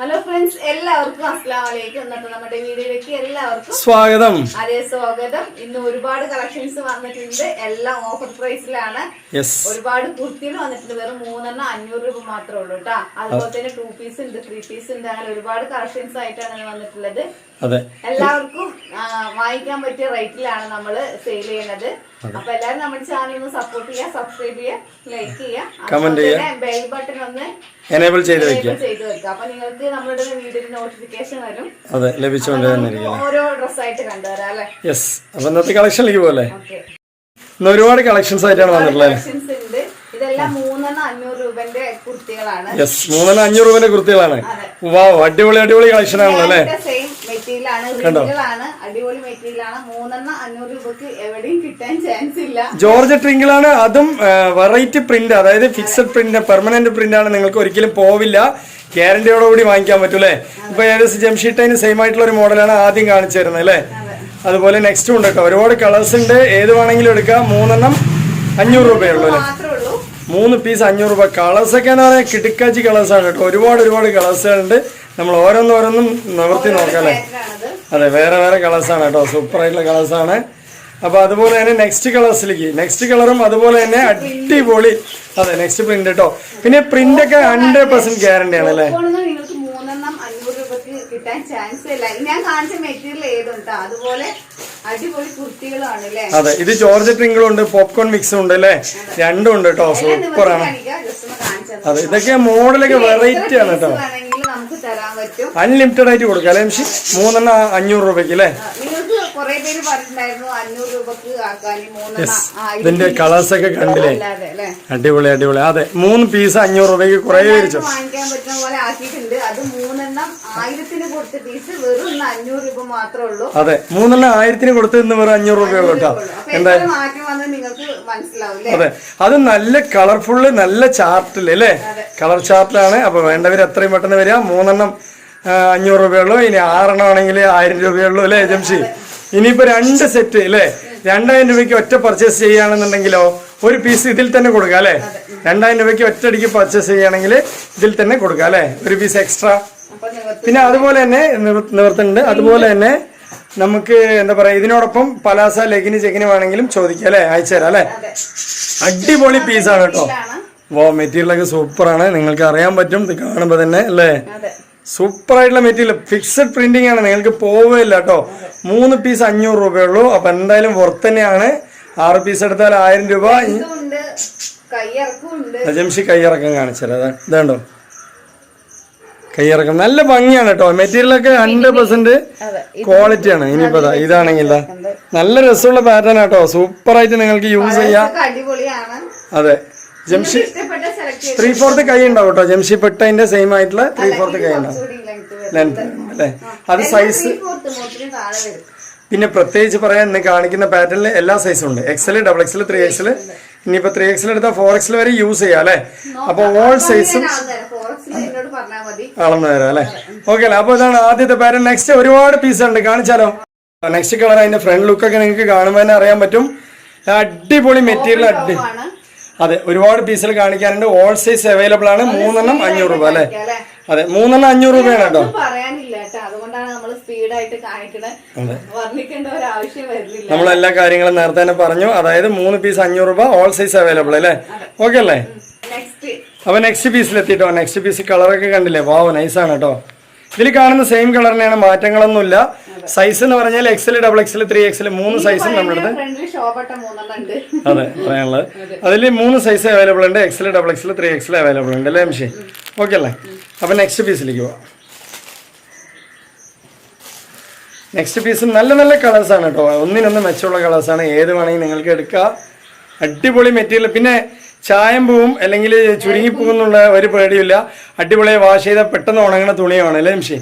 Hello friends എല്ലാവർക്കും അസ്ലാം വലൈക്കും ഇന്നത്തെ നമ്മുടെ വീഡിയോയിലേക്ക് എല്ലാവർക്കും സ്വാഗതം. അതേ സ്വാഗതം. ഇന്ന് ഒരുപാട് കളക്ഷൻസ് വന്നിട്ടുണ്ട്. എല്ലാം ഓഫർ പ്രൈസിലാണ് ഒരുപാട് കുർത്തികൾ വന്നിട്ടുണ്ട്. വെറും മൂന്നെണ്ണം അഞ്ഞൂറ് രൂപ മാത്രമേ ഉള്ളൂ കേട്ടോ അതുപോലെ തന്നെ ടു പീസ് ഉണ്ട് ത്രീ പീസ് ഉണ്ട്. അങ്ങനെ ഒരുപാട് കളക്ഷൻസ് ആയിട്ടാണ് വന്നിട്ടുള്ളത്. അതെ. എല്ലാവർക്കും വായിക്കാൻ വാങ്ങിക്കാൻ പറ്റിയ റേറ്റിലാണ് നമ്മൾ സെയിൽ ചെയ്യുന്നത്. അപ്പൊ എല്ലാവരും നമ്മുടെ ചാനൽ ഒന്ന് സപ്പോർട്ട് ചെയ്യുക സബ്സ്ക്രൈബ് ചെയ്യുക ലൈക്ക് ചെയ്യുക. കമന്റ് ചെയ്യുക. ബെൽ ബട്ടൺ ഒന്ന് എനേബിൾ ചെയ്ത് വെക്കുക. ചെയ്ത് വെക്കുക. അപ്പൊ നിങ്ങൾക്ക് നമ്മുടെ വീഡിയോയുടെ നോട്ടിഫിക്കേഷൻ വരും. അതെ ലഭിച്ചുകൊണ്ട് തന്നെ ഓരോ ഡ്രസ്സായിട്ട് കണ്ടുവരാം അല്ലെ? യെസ് അപ്പൊ ഇന്നത്തെ കളക്ഷനിലേക്ക് പോലെ ഇന്ന് ഒരുപാട് കളക്ഷൻസ് ആയിട്ടാണ് വന്നിട്ടുള്ളത് ഇതെല്ലാം മൂന്നെണ്ണം അഞ്ഞൂറ് രൂപന്റെ കുർത്തികളാണ്. യെസ് മൂന്നെണ്ണം അഞ്ഞൂറ് രൂപന്റെ കുർത്തികളാണ്. വാവ് അടിപൊളി അടിപൊളി കളക്ഷൻ ആണല്ലോ അല്ലേ? മെറ്റീരിയൽ ആണ് അടിപൊളി മെറ്റീരിയൽ ആണ് മൂന്നെണ്ണം അഞ്ഞൂറ് രൂപക്ക് എവിടെയും കിട്ടാൻ ചാൻസ് ഇല്ല. ജോർജ് ട്രിങ്കിളാണ്. അതും വെറൈറ്റി പ്രിന്റ് അതായത് ഫിക്സഡ് പ്രിന്റ് പെർമനന്റ് പ്രിന്റ് ആണ്. നിങ്ങൾക്ക് ഒരിക്കലും പോവില്ല. ഗ്യാരണ്ടിയോടുകൂടി വാങ്ങിക്കാൻ പറ്റൂലേ ഇപ്പൊ ഏകദേശം ജംഷീട്ടൈന് സെയിം ആയിട്ടുള്ള ഒരു മോഡലാണ് ആദ്യം കാണിച്ചു തരുന്നത് അല്ലേ അതുപോലെ നെക്സ്റ്റും ഉണ്ട് കേട്ടോ. ഒരുപാട് കളേഴ്സ് ഉണ്ട്. ഏത് വേണമെങ്കിലും എടുക്കാം. മൂന്നെണ്ണം അഞ്ഞൂറ് രൂപയുള്ളൂ അല്ലേ? ഉള്ളൂ. മൂന്ന് പീസ് അഞ്ഞൂറ് രൂപ. കളേഴ്സ് ഒക്കെ എന്ന് പറഞ്ഞാൽ കിടുക്കാച്ചി കളേഴ്സ് ആണ് കേട്ടോ. ഒരുപാട് ഒരുപാട് കളേഴ്സുകളുണ്ട് നമ്മൾ ഓരോന്നോരോന്നും നിവർത്തി നോക്കാം അതെ. വേറെ വേറെ കളേഴ്സാണ് കേട്ടോ. സൂപ്പർ ആയിട്ടുള്ള കളേഴ്സ് ആണ്. അപ്പൊ അതുപോലെ തന്നെ നെക്സ്റ്റ് കളേഴ്സിലേക്ക് നെക്സ്റ്റ് കളറും അതുപോലെ തന്നെ അടിപൊളി. അതെ നെക്സ്റ്റ് പ്രിന്റ് കേട്ടോ. പിന്നെ പ്രിന്റ് ഒക്കെ ഹൺഡ്രഡ് പെർസെന്റ് ഗ്യാരണ്ടി ആണ് അല്ലേ? അതെ ഇത് ജോർജ് ട്രിങ്കിളും ഉണ്ട് പോപ്കോൺ മിക്സും ഉണ്ട് അല്ലേ? രണ്ടും ഉണ്ട് കേട്ടോ. കാണിച്ചു അതെ ഇതൊക്കെ മോഡലൊക്കെ വെറൈറ്റി ആണ് കേട്ടോ. തരാൻ പറ്റും. അൺലിമിറ്റഡ് ആയിട്ട് കൊടുക്കാം അല്ലേ മിഷി? മൂന്നെണ്ണ അഞ്ഞൂറ് രൂപയ്ക്ക് അല്ലേ? നിങ്ങൾക്ക് കുറെ പേര് പറഞ്ഞിട്ടുണ്ടായിരുന്നു അഞ്ഞൂറ് രൂപക്ക് ആക്കാൻ മൂന്നെണ്ണം. ഇതിന്റെ കളേഴ്സ് ഒക്കെ കണ്ടില്ലേ? അടിപൊളി അടിപൊളി. അതെ മൂന്ന് പീസ് അഞ്ഞൂറ് രൂപയ്ക്ക് കുറെ പേര് വാങ്ങിക്കാൻ പറ്റുന്ന പോലെ ആക്കിയിട്ടുണ്ട്. അത് മൂന്നെണ്ണം ആയിരത്തിന് കൊടുത്ത പീസ് വെറും അഞ്ഞൂറ് രൂപ മാത്രമേ ഉള്ളൂ. അതെ മൂന്നെണ്ണം ആയിരത്തിന് കൊടുത്ത് വെറും അഞ്ഞൂറ് രൂപയുള്ളൂ കേട്ടോ. എന്തായാലും മാറ്റം വന്ന് നിങ്ങൾക്ക് അതെ. അത് നല്ല കളർഫുള്ള് നല്ല ചാർട്ടിൽ അല്ലേ? കളർ ചാർട്ടിലാണ്. അപ്പൊ വേണ്ടവർ എത്രയും പെട്ടെന്ന് വരിക. മൂന്നെണ്ണം അഞ്ഞൂറ് രൂപയുള്ളൂ. ഇനി ആറെണ്ണം ആണെങ്കിൽ ആയിരം രൂപയുള്ളൂ അല്ലേ ജംഷി? ഇനിയിപ്പോ രണ്ട് സെറ്റ് അല്ലേ? രണ്ടായിരം രൂപയ്ക്ക് ഒറ്റ പർച്ചേസ് ചെയ്യുകയാണെന്നുണ്ടെങ്കിലോ ഒരു പീസ് ഇതിൽ തന്നെ കൊടുക്കുക അല്ലേ? രണ്ടായിരം രൂപയ്ക്ക് ഒറ്റയടിക്ക് പർച്ചേസ് ചെയ്യുകയാണെങ്കിൽ ഇതിൽ തന്നെ കൊടുക്കുക അല്ലേ? ഒരു പീസ് എക്സ്ട്രാ പിന്നെ അതുപോലെ തന്നെ നിവർ- നിവർത്തുന്നുണ്ട്. അതുപോലെ തന്നെ നമുക്ക് എന്താ പറയാ ഇതിനോടൊപ്പം പലാസ ലെഗിന് ചെക്കിന് വേണമെങ്കിലും ചോദിക്കാം അല്ലേ? അയച്ചു തരാം അല്ലേ? അടിപൊളി പീസാണ് കേട്ടോ. ഇതാണ്. വോ മെറ്റീരിയൽ ഒക്കെ സൂപ്പറാണ് നിങ്ങൾക്ക് അറിയാൻ പറ്റും ഇത് കാണുമ്പോൾ തന്നെ അല്ലേ? സൂപ്പർ ആയിട്ടുള്ള മെറ്റീരിയൽ ഫിക്സഡ് പ്രിന്റിംഗ് ആണ് നിങ്ങൾക്ക് പോവുകയില്ല കേട്ടോ. മൂന്ന് പീസ് അഞ്ഞൂറ് രൂപയേ ഉള്ളൂ. അപ്പൊ എന്തായാലും വർത്ത് തന്നെയാണ്. ആറ് പീസ് എടുത്താൽ ആയിരം രൂപ. ജംഷി കൈയിറക്കം കാണിച്ചത് അതാ ഇതാണ്ടോ കൈയിറക്കം നല്ല ഭംഗിയാണ് കേട്ടോ മെറ്റീരിയൽ ഒക്കെ ഹൺഡ്രഡ് പെർസെന്റ് ക്വാളിറ്റി ആണ്. ഇനിയിപ്പോ ഇതാണെങ്കിൽ നല്ല രസമുള്ള പാറ്റേൺ ആട്ടോ സൂപ്പർ ആയിട്ട് നിങ്ങൾക്ക് യൂസ് ചെയ്യാം. അതെ. ജംഷി ത്രീ ഫോർത്ത് കൈ ഉണ്ടാവും കേട്ടോ ജംഷി പെട്ടതിന്റെ സെയിം ആയിട്ടുള്ള ത്രീ ഫോർത്ത് കൈ ഉണ്ടാവും. ലെങ്ത് അല്ലേ? അത് സൈസ് പിന്നെ പ്രത്യേകിച്ച് പറയാൻ ഇന്ന് കാണിക്കുന്ന പാറ്റേണിൽ എല്ലാ സൈസും ഉണ്ട്. XL double XL three XL ഇനിയിപ്പോ ത്രീ എക്സൽ എടുത്താൽ ഫോർ എക്സൽ വരെ യൂസ് ചെയ്യാം അല്ലേ? അപ്പൊ ഓൾ സൈസും അളന്നു തരാം അല്ലേ? ഓക്കെ അല്ലേ? അപ്പൊ ഇതാണ് ആദ്യത്തെ പാറ്റേൺ നെക്സ്റ്റ് ഒരുപാട് പീസ് ഉണ്ട്. കാണിച്ചാലോ? നെക്സ്റ്റ് കളർ അതിന്റെ ഫ്രണ്ട് ലുക്ക് ഒക്കെ നിങ്ങൾക്ക് കാണുമ്പോൾ തന്നെ അറിയാൻ പറ്റും. അടിപൊളി മെറ്റീരിയൽ അടി അതെ ഒരുപാട് പീസുകൾ കാണിക്കാനുണ്ട്. ഓൾ സൈസ് അവൈലബിൾ ആണ്. മൂന്നെണ്ണം അഞ്ഞൂറ് രൂപ അല്ലേ? അതെ മൂന്നെണ്ണം അഞ്ഞൂറ് രൂപയാണ് കേട്ടോ. നമ്മൾ എല്ലാ കാര്യങ്ങളും നേരത്തെ തന്നെ പറഞ്ഞു. അതായത് മൂന്ന് പീസ് അഞ്ഞൂറ് രൂപ ഓൾ സൈസ് അവൈലബിൾ അല്ലേ? ഓക്കെ അല്ലേ? അപ്പൊ നെക്സ്റ്റ് പീസിലെത്തിട്ടോ നെക്സ്റ്റ് പീസ് കളറൊക്കെ കണ്ടില്ലേ? വാവ് നൈസാണ് കേട്ടോ ഇതിൽ കാണുന്ന സെയിം കളർ തന്നെയാണ് മാറ്റങ്ങളൊന്നുമില്ല. സൈസ് എന്ന് പറഞ്ഞാൽ XL double XL three XL മൂന്ന് സൈസും നമ്മുടെ അതെ പറയാനുള്ളത്. അതിൽ മൂന്ന് സൈസ് അവൈലബിൾ ഉണ്ട്. XL double XL three XL available ഉണ്ട്. അല്ലേ മിഷി ഓക്കെ അല്ലേ? അപ്പൊ നെക്സ്റ്റ് പീസിലേക്ക് പോവാം. നെക്സ്റ്റ് പീസ് നല്ല നല്ല കളേഴ്സ് ആണ് കേട്ടോ ഒന്നിനൊന്ന് മെച്ചമുള്ള കളേഴ്സ് ആണ്. ഏത് വേണമെങ്കിൽ നിങ്ങൾക്ക് എടുക്കാം. അടിപൊളി മെറ്റീരിയൽ പിന്നെ ചായം പോവും അല്ലെങ്കിൽ ചുരുങ്ങി പോകുന്നുള്ള ഒരു പേടിയില്ല അടിപൊളി വാഷ് ചെയ്താൽ പെട്ടെന്ന് ഉണങ്ങുന്ന തുണിയാണ് അല്ലേ ജംഷി?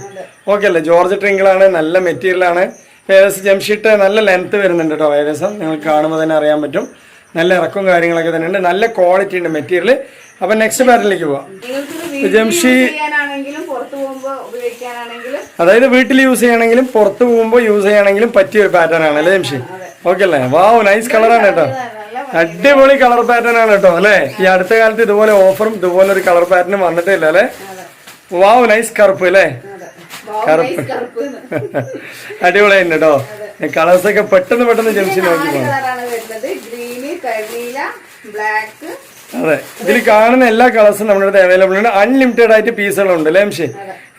ഓക്കെ അല്ലേ? ജോർജ് ട്രിങ്കിളാണ് നല്ല മെറ്റീരിയലാണ്. ഏകദേശം ജംഷീട്ട് നല്ല ലെങ്ത്ത് വരുന്നുണ്ട് കേട്ടോ ഏകദേശം നിങ്ങൾക്ക് കാണുമ്പോൾ തന്നെ അറിയാൻ പറ്റും. നല്ല ഇറക്കും കാര്യങ്ങളൊക്കെ തന്നെ ഉണ്ട്. നല്ല ക്വാളിറ്റി ഉണ്ട് മെറ്റീരിയൽ അപ്പം നെക്സ്റ്റ് പാറ്റേണിലേക്ക് പോവാം. ജംഷി അതായത് വീട്ടിൽ യൂസ് ചെയ്യണമെങ്കിലും പുറത്ത് പോകുമ്പോൾ യൂസ് ചെയ്യണമെങ്കിലും പറ്റിയ ഒരു പാറ്റേൺ ആണ് അല്ലേ ജംഷി? ഓക്കെ അല്ലേ? വാവ് നൈസ് കളറാണ് കേട്ടോ അടിപൊളി കളർ പാറ്റേൺ ആണ് കേട്ടോ അല്ലേ? ഈ അടുത്ത കാലത്ത് ഇതുപോലെ ഓഫറും ഇതുപോലെ ഒരു കളർ പാറ്റേണും വന്നിട്ടില്ല അല്ലേ? വാവ് നൈസ് കറുപ്പ് അല്ലേ? കറുപ്പ്. എന്ന്. കേട്ടോ. കളേഴ്സ് ഒക്കെ പെട്ടെന്ന് പെട്ടെന്ന് ജംഗ്ഷൻ നോക്കി അതെ. ഇതിൽ കാണുന്ന എല്ലാ കളേഴ്സും നമ്മുടെ അടുത്ത് അവൈലബിൾ ഉണ്ട്. അൺലിമിറ്റഡ് ആയിട്ട് പീസുകളുണ്ട് അല്ലേ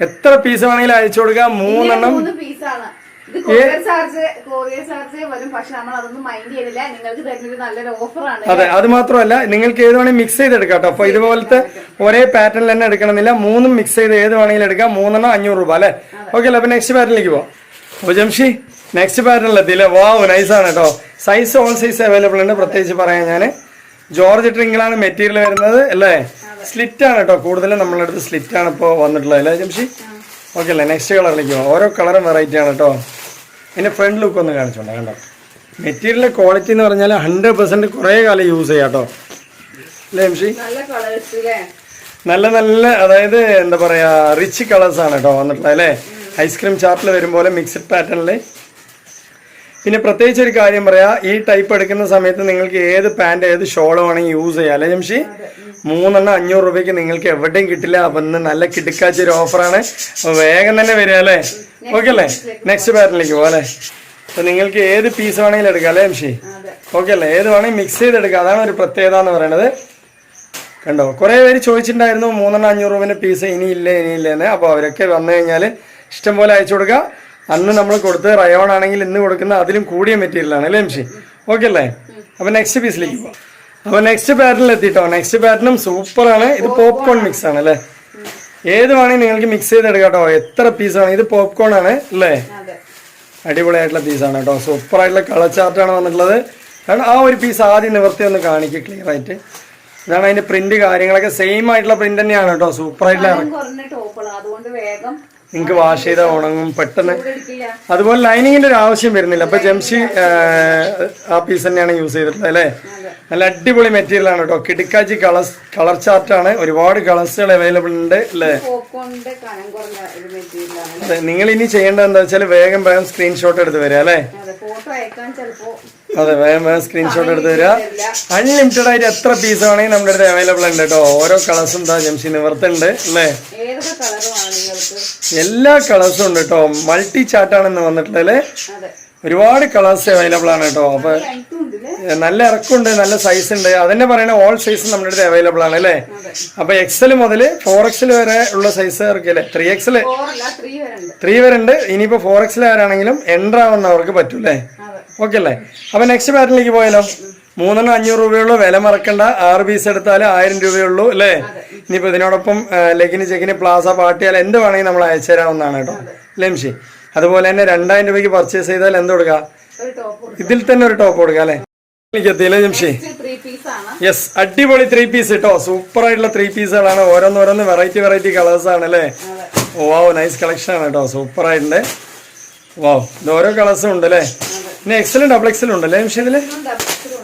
എത്ര പീസ് വേണമെങ്കിലും അയച്ചു കൊടുക്കാം. മൂന്നെണ്ണം അതെ അത് മാത്രമല്ല നിങ്ങൾക്ക് ഏത് വേണമെങ്കിൽ മിക്സ് ചെയ്തെടുക്കാം കേട്ടോ. അപ്പൊ ഇതുപോലത്തെ ഒരേ പാറ്റേൺ തന്നെ എടുക്കണമെന്നില്ല. മൂന്നും മിക്സ് ചെയ്ത് ഏത് വേണമെങ്കിലും എടുക്കാം. മൂന്നെണ്ണം അഞ്ഞൂറ് രൂപ അല്ലെ? ഓക്കെ അല്ലേ അപ്പൊ നെക്സ്റ്റ് പാറ്റേണിലേക്ക് പോവാം. അപ്പൊ ജംഷി നെക്സ്റ്റ് പാറ്റേണിലെത്തിയില്ലേ വാവ് നൈസാണ് കേട്ടോ. സൈസ് ഓൾ സൈസ് അവൈലബിൾ ഉണ്ട്. പ്രത്യേകിച്ച് പറയാം ഞാൻ ജോർജ് ട്രിങ്കിളാണ് മെറ്റീരിയൽ വരുന്നത് അല്ലേ? സ്ലിറ്റ് ആണ് കേട്ടോ. കൂടുതലും നമ്മളെ അടുത്ത് സ്ലിറ്റ് ആണ് ഇപ്പോൾ വന്നിട്ടുള്ളത് അല്ലേ ജംഷി? ഓക്കെ അല്ലേ? നെക്സ്റ്റ് കളറിലേക്ക് പോവാം. ഓരോ കളറും വെറൈറ്റി ആണ് കേട്ടോ. അതിന്റെ ഫ്രണ്ട് ലുക്ക് ഒന്ന് കാണിച്ചോണ്ടേ കണ്ടോ? മെറ്റീരിയലിന്റെ ക്വാളിറ്റി എന്ന് പറഞ്ഞാൽ ഹൺഡ്രഡ് പെർസെന്റ് കുറേ കാലം യൂസ് ചെയ്യാം കേട്ടോ. അല്ലേ എംഷി നല്ല നല്ല അതായത് എന്താ പറയുക റിച്ച് കളേഴ്സാണ് ആണ് കേട്ടോ വന്നിട്ടുള്ളത് അല്ലേ? ഐസ്ക്രീം ചാപ്പിൽ വരും പോലെ മിക്സഡ് പാറ്റേണിൽ പിന്നെ പ്രത്യേകിച്ച് ഒരു കാര്യം പറയാം ഈ ടൈപ്പ് എടുക്കുന്ന സമയത്ത് നിങ്ങൾക്ക് ഏത് പാന്റ് ഏത് ഷോൾ വേണമെങ്കിൽ യൂസ് ചെയ്യാം. അല്ലേ ജംഷി? മൂന്നെണ്ണം അഞ്ഞൂറ് രൂപയ്ക്ക് നിങ്ങൾക്ക് എവിടെയും കിട്ടില്ല. അപ്പം ഇന്ന് നല്ല കിടുക്കാച്ച ഒരു ഓഫറാണ് അപ്പൊ വേഗം തന്നെ വരിക അല്ലേ? ഓക്കെ അല്ലേ? നെക്സ്റ്റ് പാറ്റേണിലേക്ക് പോകാം അല്ലേ? അപ്പൊ നിങ്ങൾക്ക് ഏത് പീസ് വേണമെങ്കിലും എടുക്കാം അല്ലേ ജംഷി? ഓക്കെ അല്ലേ? ഏത് വേണമെങ്കിൽ മിക്സ് ചെയ്തെടുക്കാം. അതാണ് ഒരു പ്രത്യേകത എന്ന് പറയുന്നത് കണ്ടോ? കുറേ പേര് ചോദിച്ചിട്ടുണ്ടായിരുന്നു മൂന്നെണ്ണം അഞ്ഞൂറ് രൂപേന്റെ പീസ് ഇനിയില്ല ഇല്ല ഇനി ഇല്ല എന്ന്. അപ്പോൾ അവരൊക്കെ വന്നു കഴിഞ്ഞാൽ ഇഷ്ടം പോലെ അയച്ചു കൊടുക്കുക അന്ന് നമ്മൾ കൊടുത്തത് റയോൺ ആണെങ്കിൽ ഇന്ന് കൊടുക്കുന്ന അതിലും കൂടിയ മെറ്റീരിയൽ ആണ് അല്ലേ എംഷി? ഓക്കെ അല്ലേ? അപ്പൊ നെക്സ്റ്റ് പീസിലേക്ക് പോവാം. അപ്പൊ നെക്സ്റ്റ് പാറ്റേണിൽ എത്തിയിട്ടോ നെക്സ്റ്റ് പാറ്റേണും സൂപ്പറാണ് ഇത് പോപ്കോൺ മിക്സ് ആണ് അല്ലേ? ഏത് വേണമെങ്കിൽ നിങ്ങൾക്ക് മിക്സ് ചെയ്ത് എടുക്കാട്ടോ എത്ര പീസ് ആണ്? ഇത് പോപ്കോൺ ആണ് അല്ലേ? അടിപൊളിയായിട്ടുള്ള പീസാണ് കേട്ടോ. സൂപ്പർ ആയിട്ടുള്ള കളർ ചാർട്ടാണ് വന്നിട്ടുള്ളത്. കാരണം ആ ഒരു പീസ് ആദ്യം നിവർത്തി ഒന്ന് കാണിക്കുക ക്ലിയർ ആയിട്ട്. ഇതാണ് അതിന്റെ പ്രിന്റ് കാര്യങ്ങളൊക്കെ സെയിം ആയിട്ടുള്ള പ്രിന്റ് തന്നെയാണ് കേട്ടോ. സൂപ്പർ നിങ്ങൾക്ക് വാഷ് ചെയ്താൽ ഉണങ്ങും പെട്ടെന്ന്. അതുപോലെ ലൈനിങ്ങിന്റെ ഒരു ആവശ്യം വരുന്നില്ല. അപ്പൊ ജംഷി ആ പീസ് തന്നെയാണ് യൂസ് ചെയ്തിട്ടുള്ളത് അല്ലേ? നല്ല അടിപൊളി മെറ്റീരിയൽ ആണ് കേട്ടോ കിടുക്കാച്ചി കളർ കളർ ചാർട്ടാണ് ഒരുപാട് കളേഴ്സുകൾ അവൈലബിൾ ഉണ്ട് അല്ലേ? മെറ്റീരിയലാണ് അതെ നിങ്ങൾ ഇനി ചെയ്യേണ്ടത് എന്താ വെച്ചാൽ വേഗം വേഗം സ്ക്രീൻഷോട്ട് എടുത്ത് വരിക അല്ലേ? അതെ വേഗം വേഗം സ്ക്രീൻഷോട്ട് എടുത്ത് വരിക. അൺലിമിറ്റഡ് ആയിട്ട് എത്ര പീസ് വേണമെങ്കിൽ നമ്മുടെ അടുത്ത് അവൈലബിൾ ഉണ്ട് കേട്ടോ ഓരോ കളേഴ്സും എന്താ ജംഷി നിവർത്തുണ്ട് അല്ലേ? ഏതൊക്കെ കളറുമാണ് നിങ്ങൾക്ക്? എല്ലാ കളേഴ്സും ഉണ്ട് കേട്ടോ മൾട്ടി ചാറ്റാണെന്ന് വന്നിട്ടുണ്ടല്ലേ ഒരുപാട് കളേഴ്സ് അവൈലബിൾ ആണ് കേട്ടോ അപ്പൊ നല്ല ഇറക്കുണ്ട് നല്ല സൈസ് ഉണ്ട്. അതന്നെ പറയണ ഓൾ സൈസ് നമ്മുടെ അടുത്ത് അവൈലബിൾ ആണ് അല്ലേ? അപ്പൊ എക്സൽ മുതൽ ഫോർ എക്സൽ വരെ ഉള്ള സൈസ് ഇറക്കിയല്ലേ? ത്രീ എക്സൽ ത്രീ വരെ ഉണ്ട്. ത്രീ വരെ ഉണ്ട്. ഇനിയിപ്പോ ഫോർ എക്സൽ ആരാണെങ്കിലും എൻട്രാവുന്നവർക്ക് ആവുന്നവർക്ക് പറ്റൂലേ അതെ. ഓക്കെ അല്ലേ? അപ്പൊ നെക്സ്റ്റ് പാറ്റേണിലേക്ക് പോയാലോ? മൂന്നെണ്ണം അഞ്ഞൂറ് രൂപയുള്ളൂ. വില മറക്കണ്ട. ആറ് പീസ് എടുത്താൽ ആയിരം രൂപയുള്ളൂ അല്ലേ? ഇനിയിപ്പോൾ ഇതിനോടൊപ്പം ലെഗിന് ചെക്കിന് പ്ലാസ പാട്ടിയാൽ എന്ത് വേണമെങ്കിൽ നമ്മൾ അയച്ചു തരാവുന്നതാണ് കേട്ടോ. ലെംഷി. അതുപോലെ തന്നെ രണ്ടായിരം രൂപയ്ക്ക് പർച്ചേസ് ചെയ്താൽ എന്ത് കൊടുക്കുക ഇതിൽ തന്നെ ഒരു ടോപ്പ് കൊടുക്കുക അല്ലേ? എനിക്ക് എത്തിയില്ലേ ജംഷി യെസ് അടിപൊളി ത്രീ പീസ് കേട്ടോ സൂപ്പർ ആയിട്ടുള്ള ത്രീ പീസുകളാണ് ഓരോന്നോരോന്ന് വെറൈറ്റി വെറൈറ്റി കളേഴ്സ് ആണ് അല്ലേ? ഓ വാവ് നൈസ് കളക്ഷൻ ആണ് കേട്ടോ സൂപ്പർ ആയിട്ടുണ്ട്. വാവ് ഇത് ഓരോ കളേഴ്സും ഉണ്ട് അല്ലേ? പിന്നെ എക്സലും ഡബിൾ എക്സലും ഉണ്ട് അല്ലേ ഇതിൽ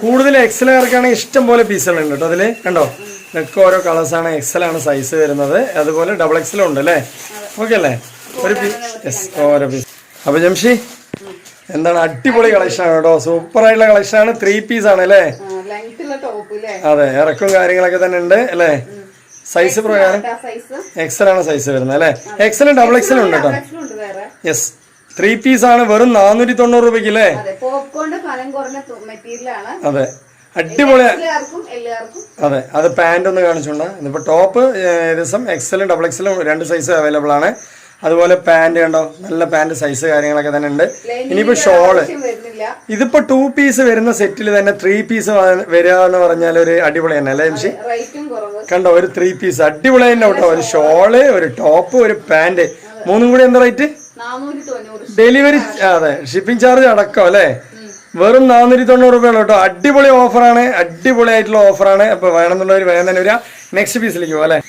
കൂടുതൽ എക്സലുകാർക്കാണെങ്കിൽ ഇഷ്ടം പോലെ പീസുകൾ ഉണ്ട് കേട്ടോ അതിൽ. കണ്ടോ? ഇതൊക്കെ ഓരോ കളേഴ്സ് ആണ് എക്സൽ ആണ് സൈസ് വരുന്നത് അതുപോലെ ഡബിൾ എക്സലും ഉണ്ട് അല്ലേ ഓക്കെ അല്ലേ? ഒരു പീസ് ഓരോ പീസ് അപ്പൊ ജംഷി എന്താണ് അടിപൊളി കളക്ഷൻ ആണ് കേട്ടോ. സൂപ്പർ ആയിട്ടുള്ള കളക്ഷൻ ആണ്. ത്രീ പീസ് ആണ് അല്ലേ? അതെ ഇറക്കും കാര്യങ്ങളൊക്കെ തന്നെ ഉണ്ട് അല്ലേ? സൈസ് പ്രകാരം സൈസ് എക്സൽ ആണ് സൈസ് വരുന്നത് അല്ലേ? എക്സലും ഡബിൾ എക്സലും ഉണ്ട് കേട്ടോ. യെസ് ത്രീ പീസ് ആണ് വെറും നാനൂറ്റി തൊണ്ണൂറ് രൂപയ്ക്ക് അല്ലേ അതെ പോപ്കോണിന്റെ കുറഞ്ഞ അടിപൊളി അതെ അത് പാന്റ് ഒന്ന് കാണിച്ചോണ്ട ഇതിപ്പോ ടോപ്പ് ഏകദേശം എക്സലും ഡബിൾ എക്സലും രണ്ട് സൈസ് അവൈലബിൾ ആണ്. അതുപോലെ പാന്റ് കണ്ടോ? നല്ല പാന്റ് സൈസ് കാര്യങ്ങളൊക്കെ തന്നെ ഉണ്ട്. ഇനിയിപ്പോ ഷോൾ ഇതിപ്പോ ടു പീസ് വരുന്ന സെറ്റിൽ തന്നെ ത്രീ പീസ് വരിക എന്ന് പറഞ്ഞാൽ ഒരു അടിപൊളി തന്നെ അല്ലേ കുറവ്. കണ്ടോ ഒരു ത്രീ പീസ് അടിപൊളി തന്നെ കേട്ടോ. ഒരു ഷോൾ ഒരു ടോപ്പ് ഒരു പാന്റ് മൂന്നും കൂടി എന്താ റേറ്റ് ഡെലിവറി അതെ ഷിപ്പിംഗ് ചാർജ് അടക്കം അല്ലേ? വെറും നാനൂറ്റി തൊണ്ണൂറ് രൂപയുള്ളൂ കേട്ടോ. അടിപൊളി ഓഫറാണ് അടിപൊളി ആയിട്ടുള്ള ഓഫറാണ്. അപ്പൊ വേണമെന്നുള്ളവർ വേഗം തന്നെ വരിക. നെക്സ്റ്റ് പീസിലേക്ക് പോകാം അല്ലേ?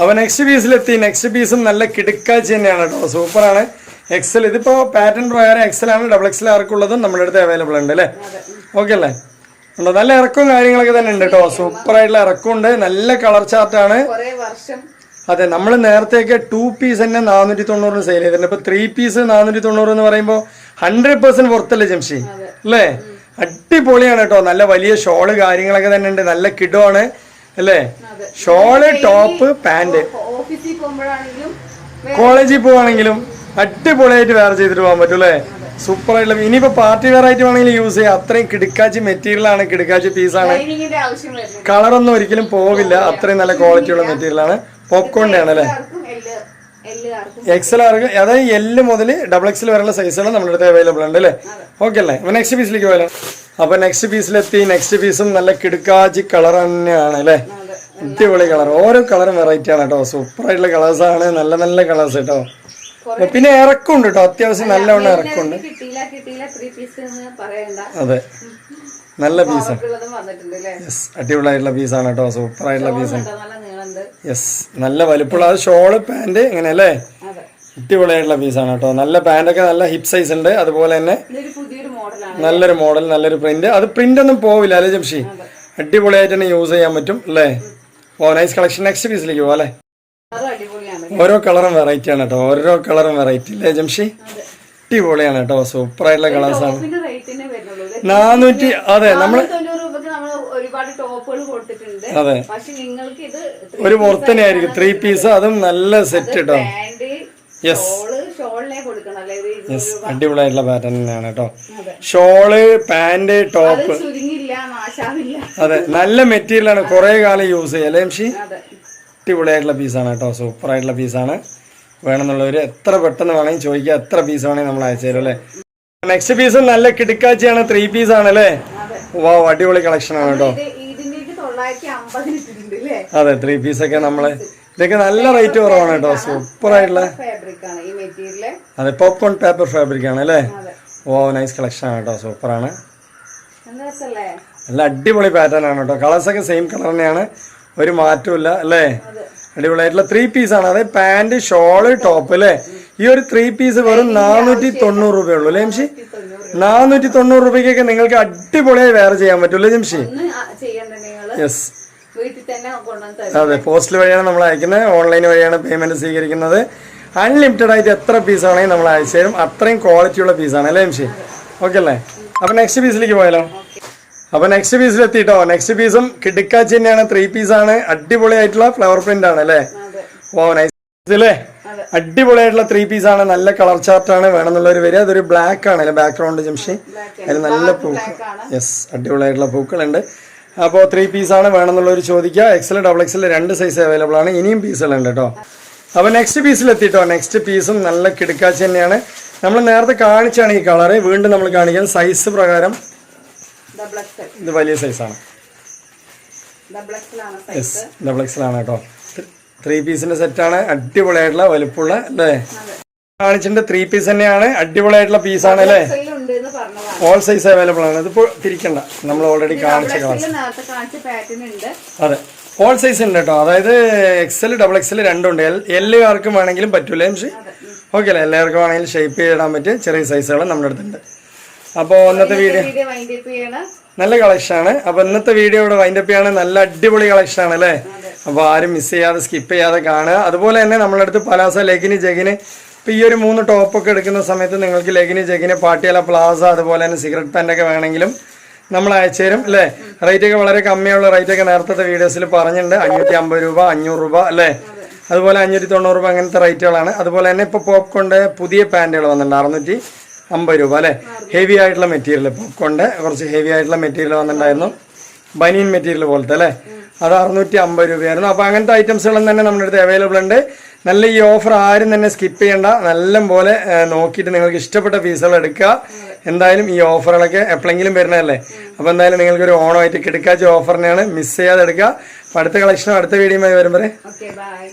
അപ്പൊ നെക്സ്റ്റ് പീസിലെത്തി നെക്സ്റ്റ് പീസും നല്ല കിടുക്കാഴ്ച തന്നെയാണ് കേട്ടോ. സൂപ്പറാണ്. എക്സൽ ഇതിപ്പോ പാറ്റേൺ പ്രകാരം എക്സൽ ആണ് ഡബിൾ എക്സൽ ആർക്കുള്ളതും നമ്മുടെ അടുത്ത് അവൈലബിൾ ഉണ്ട് അല്ലേ? ഓക്കെ അല്ലേ? ഉണ്ടോ? നല്ല ഇറക്കവും കാര്യങ്ങളൊക്കെ തന്നെ ഉണ്ട് കേട്ടോ. സൂപ്പറായിട്ടുള്ള ഇറക്കമുണ്ട്. നല്ല കളർ ചാർട്ടാണ് വർഷം അതെ നമ്മൾ നേരത്തെയൊക്കെ ടു പീസ് തന്നെ നാനൂറ്റി തൊണ്ണൂറിന് സെയിൽ ചെയ്തിട്ടുണ്ട് ഇപ്പൊ ത്രീ പീസ് നാനൂറ്റി തൊണ്ണൂറ് എന്ന് പറയുമ്പോൾ ഹൺഡ്രഡ് പെർസെന്റ് പുറത്തല്ലേ ജംഷി? അല്ലേ? അടിപൊളിയാണ് കേട്ടോ. നല്ല വലിയ ഷോൾ കാര്യങ്ങളൊക്കെ തന്നെ ഉണ്ട്. നല്ല കിഡോ ആണ് അല്ലേ ഷോൾ ടോപ്പ് പാന്റ് കോളേജിൽ പോവാണെങ്കിലും അടിപൊളിയായിട്ട് വേറെ ചെയ്തിട്ട് പോകാൻ പറ്റും അല്ലേ? സൂപ്പർ ആയിട്ടുള്ള ഇനിയിപ്പോ പാർട്ടി വെയർ ആയിട്ട് വേണമെങ്കിൽ യൂസ് ചെയ്യാം. അത്രയും കിടക്കാച്ചി മെറ്റീരിയൽ ആണ് കിടക്കാച്ചി പീസാണ് കളറൊന്നും ഒരിക്കലും പോവില്ല. അത്രയും നല്ല ക്വാളിറ്റിയുള്ള മെറ്റീരിയൽ ആണ്. പോപ്കോണിന്റെ ആണ് അല്ലേ എക്സൽ ആർക്ക് അതായത് എല്ല് മുതൽ ഡബിൾ എക്സൽ വരെയുള്ള സൈസുകൾ നമ്മുടെ അടുത്ത് അവൈലബിൾ ഉണ്ട് അല്ലേ? ഓക്കെ അല്ലേ? അപ്പൊ നെക്സ്റ്റ് പീസിലേക്ക് പോയാലോ? അപ്പൊ നെക്സ്റ്റ് പീസിലെത്തി നെക്സ്റ്റ് പീസും നല്ല കിടുക്കാജി കളർ തന്നെയാണ് അല്ലേ? അടിപൊളി കളർ ഓരോ കളറും വെറൈറ്റി ആണ് കേട്ടോ. സൂപ്പർ ആയിട്ടുള്ള കളേഴ്സ് ആണ്. നല്ല നല്ല കളേഴ്സ് കേട്ടോ. പിന്നെ ഇറക്കുണ്ട് കേട്ടോ. അത്യാവശ്യം നല്ലവണ്ണം ഇറക്കുണ്ട്. അതെ. നല്ല പീസാണ് അടിപൊളി യെസ് അടിപൊളിയായിട്ടുള്ള പീസാണ് കേട്ടോ. സൂപ്പർ ആയിട്ടുള്ള പീസാണ് യെസ് നല്ല വലിപ്പമുള്ള അത് ഷോൾ പാന്റ് ഇങ്ങനെ അല്ലേ അടിപൊളിയായിട്ടുള്ള പീസാണ് കേട്ടോ. നല്ല പാന്റൊക്കെ നല്ല ഹിപ്പ് സൈസ് ഉണ്ട്. അതുപോലെ തന്നെ നല്ലൊരു മോഡൽ നല്ലൊരു പ്രിന്റ് അത് പ്രിന്റ് ഒന്നും പോവില്ല അല്ലേ ജംഷി? അടിപൊളിയായിട്ട് തന്നെ യൂസ് ചെയ്യാൻ പറ്റും അല്ലേ? ഓ നൈസ് കളക്ഷൻ നെക്സ്റ്റ് പീസിലേക്ക് പോവാം അല്ലേ? ഓരോ കളറും വെറൈറ്റി ആണ് കേട്ടോ. ഓരോ കളറും വെറൈറ്റി അല്ലേ ജംഷി? അടിപൊളിയാണ് കേട്ടോ. സൂപ്പർ ആയിട്ടുള്ള കളേഴ്സാണ് നാനൂറ്റി അതെ നമ്മൾ ടോപ്പുകൾ കൊടുത്തിട്ടുണ്ട്. അതെ. പക്ഷെ നിങ്ങൾക്ക് ഇത് ഒരു മുർത്തനായിരിക്കും ത്രീ പീസ് അതും നല്ല സെറ്റ് കേട്ടോ യെസ് യെസ് അടിപൊളിയായിട്ടുള്ള പാറ്റേൺ തന്നെയാണ് കേട്ടോ. Shawl pant top. അതെ. നല്ല മെറ്റീരിയൽ ആണ്. കുറെ കാലം യൂസ് ചെയ്യാം. അല്ലേ എംഷി? അടിപൊളിയായിട്ടുള്ള പീസാണ് കേട്ടോ. സൂപ്പർ ആയിട്ടുള്ള പീസാണ് വേണമെന്നുള്ളവർ എത്ര പെട്ടെന്ന് വേണമെങ്കിൽ ചോദിക്കുക എത്ര പീസ് വേണമെങ്കിൽ നമ്മൾ അയച്ചു തരും അല്ലേ? നെക്സ്റ്റ് പീസ് നല്ല കിടുക്കാച്ചിയാണ്. ത്രീ പീസ് ആണ് അല്ലേ? വാ അടിപൊളി കളക്ഷൻ ആണ് കേട്ടോ. അതെ ത്രീ പീസ് ഒക്കെ നമ്മൾ ഇതൊക്കെ നല്ല റേറ്റ് കുറവാണ് കേട്ടോ സൂപ്പർ ആയിട്ടുള്ള അതെ പോപ്കോൺ പേപ്പർ ഫാബ്രിക് ആണ് അല്ലേ? അതെ. ഓ നൈസ് കളക്ഷൻ ആണ് കേട്ടോ സൂപ്പർ ആണ് നല്ല അടിപൊളി പാറ്റേൺ ആണ് കേട്ടോ. കളേഴ്സ് ഒക്കെ സെയിം കളർ തന്നെയാണ് ഒരു മാറ്റവും അല്ലേ? അതെ. അടിപൊളിയായിട്ടുള്ള ത്രീ പീസ് ആണ്. അതായത് പാന്റ് ഷോൾ ടോപ്പ് അല്ലേ ഈ ഒരു ത്രീ പീസ് വെറും നാനൂറ്റി തൊണ്ണൂറ് രൂപയുള്ളൂ അല്ലേ ജംഷി? നാനൂറ്റി തൊണ്ണൂറ് രൂപയ്ക്കൊക്കെ നിങ്ങൾക്ക് അടിപൊളിയായി വേറെ ചെയ്യാൻ പറ്റൂല്ലേ ജംഷി? യെസ് അതെ പോസ്റ്റ് വഴിയാണ് നമ്മൾ അയക്കുന്നത്. ഓൺലൈൻ വഴിയാണ് പേയ്മെന്റ് സ്വീകരിക്കുന്നത്. അൺലിമിറ്റഡ് ആയിട്ട് എത്ര പീസ് ആണെങ്കിൽ നമ്മൾ അയച്ചു തരും. അത്രയും ക്വാളിറ്റി ഉള്ള പീസാണ് അല്ലേ എംഷി? ഓക്കെ അല്ലേ? അപ്പൊ നെക്സ്റ്റ് പീസിലേക്ക് പോയാലോ? അപ്പൊ നെക്സ്റ്റ് പീസിൽ എത്തിയിട്ടോ നെക്സ്റ്റ് പീസും കിടുക്കാച്ചി തന്നെയാണ്. ത്രീ പീസാണ് അടിപൊളിയായിട്ടുള്ള ഫ്ലവർ പ്രിന്റ് ആണ് അല്ലേ? ഓ നൈസ് അല്ലേ അടിപൊളിയായിട്ടുള്ള ത്രീ പീസ് ആണ്. നല്ല കളർ ചാർട്ട് ആണ് വേണമെന്നുള്ളവർ വരിക. അതൊരു ബ്ലാക്ക് ആണ്. അല്ലേ ബാക്ക്ഗ്രൗണ്ട് ജംഷി അതിൽ നല്ല പൂക്കൾ. യെസ് അടിപൊളിയായിട്ടുള്ള പൂക്കളുണ്ട്. അപ്പോൾ ത്രീ പീസാണ് വേണമെന്നുള്ളവർ ചോദിക്കുക. എക്സൽ ഡബിൾ എക്സൽ രണ്ട് സൈസ് അവൈലബിൾ ആണ്. ഇനിയും പീസുകളുണ്ട് കേട്ടോ അപ്പോൾ നെക്സ്റ്റ് പീസിലെത്തിയിട്ടോ നെക്സ്റ്റ് പീസും നല്ല കിടുക്കാച്ചി തന്നെയാണ്. നമ്മൾ നേരത്തെ കാണിച്ചാണ് ഈ കളറ് വീണ്ടും നമ്മൾ കാണിക്കാൻ സൈസ് പ്രകാരം. ഇത് വലിയ സൈസാണ് യെസ് ഡബിൾ എക്സലാണ് കേട്ടോ ത്രീ പീസിന്റെ സെറ്റാണ് അടിപൊളിയായിട്ടുള്ള വലുപ്പമുള്ള അല്ലേ? കാണിച്ചിട്ടുണ്ട് ത്രീ പീസ് തന്നെയാണ്. അടിപൊളിയായിട്ടുള്ള പീസാണ് അല്ലേ? ഓൾ സൈസ് അവൈലബിൾ ആണ്. ഇതിപ്പോൾ തിരിക്കണ്ട. നമ്മൾ ഓൾറെഡി കാണിച്ച കാണിച്ച. അതെ. ഓൾ സൈസ് ഉണ്ട് കേട്ടോ. അതായത് എക്സൽ ഡബിൾ എക്സൽ രണ്ടുണ്ട്. എല്ലാവർക്കും വേണമെങ്കിലും പറ്റൂലേ എം ഓക്കെ അല്ലേ? എല്ലാവർക്കും വേണമെങ്കിലും ഷേപ്പ് ചെയ്തിടാൻ പറ്റിയ ചെറിയ സൈസുകൾ നമ്മുടെ അടുത്തുണ്ട്. അപ്പോൾ ഇന്നത്തെ വീഡിയോ നല്ല കളക്ഷനാണ് അപ്പോൾ ഇന്നത്തെ വീഡിയോ ഇവിടെ വൈൻഡപ്പ് ചെയ്യാണ് നല്ല അടിപൊളി കളക്ഷനാണ് അല്ലേ? അപ്പോൾ ആരും മിസ് ചെയ്യാതെ സ്കിപ്പ് ചെയ്യാതെ കാണുക. അതുപോലെ തന്നെ നമ്മുടെ അടുത്ത് പലാസ ലെഗിന് ജഗിന് ഇപ്പോൾ ഈ ഒരു മൂന്ന് ടോപ്പൊക്കെ എടുക്കുന്ന സമയത്ത് നിങ്ങൾക്ക് ലെഗിന് ജഗിന് പാട്ടിയല പ്ലാസ അതുപോലെ തന്നെ സിഗരറ്റ് പാന്റൊക്കെ വേണമെങ്കിലും നമ്മൾ അയച്ചു തരും അല്ലേ? റേറ്റ് ഒക്കെ വളരെ കമ്മിയുള്ള റേറ്റ് ഒക്കെ നേരത്തെ വീഡിയോസിൽ പറഞ്ഞിട്ടുണ്ട്. അഞ്ഞൂറ്റി അമ്പത് രൂപ അഞ്ഞൂറ് രൂപ അല്ലേ? അതുപോലെ അഞ്ഞൂറ്റി തൊണ്ണൂറ് രൂപ അങ്ങനത്തെ റേറ്റുകളാണ് അതുപോലെ തന്നെ ഇപ്പോൾ പോപ്കോണിന്റെ പുതിയ പാന്റുകൾ വന്നിട്ടുണ്ട്. അറുന്നൂറ്റി അമ്പത് രൂപ അല്ലേ? ഹെവി ആയിട്ടുള്ള മെറ്റീരിയൽ പോപ്കോണിന്റെ കുറച്ച് ഹെവി ആയിട്ടുള്ള മെറ്റീരിയൽ വന്നിട്ടുണ്ടായിരുന്നു. ബനിയൻ മെറ്റീരിയൽ പോലത്തെ അല്ലേ? അത് അറുന്നൂറ്റി അമ്പത് രൂപയായിരുന്നു. അപ്പോൾ അങ്ങനത്തെ ഐറ്റംസുകളും തന്നെ നമ്മുടെ അടുത്ത് അവൈലബിൾ ഉണ്ട്. നല്ല ഈ ഓഫർ ആരും തന്നെ സ്കിപ്പ് ചെയ്യണ്ട. നല്ല പോലെ നോക്കിയിട്ട് നിങ്ങൾക്ക് ഇഷ്ടപ്പെട്ട പീസുകൾ എടുക്കുക. എന്തായാലും ഈ ഓഫറുകളൊക്കെ എപ്പോഴെങ്കിലും വരുന്നതല്ലേ? അപ്പോൾ എന്തായാലും നിങ്ങൾക്ക് ഒരു ഓണമായിട്ട് കിടക്കാച്ച ഓഫറിനെയാണ് മിസ് ചെയ്യാതെ എടുക്കുക. അടുത്ത കളക്ഷനും അടുത്ത ഓക്കെ ബൈ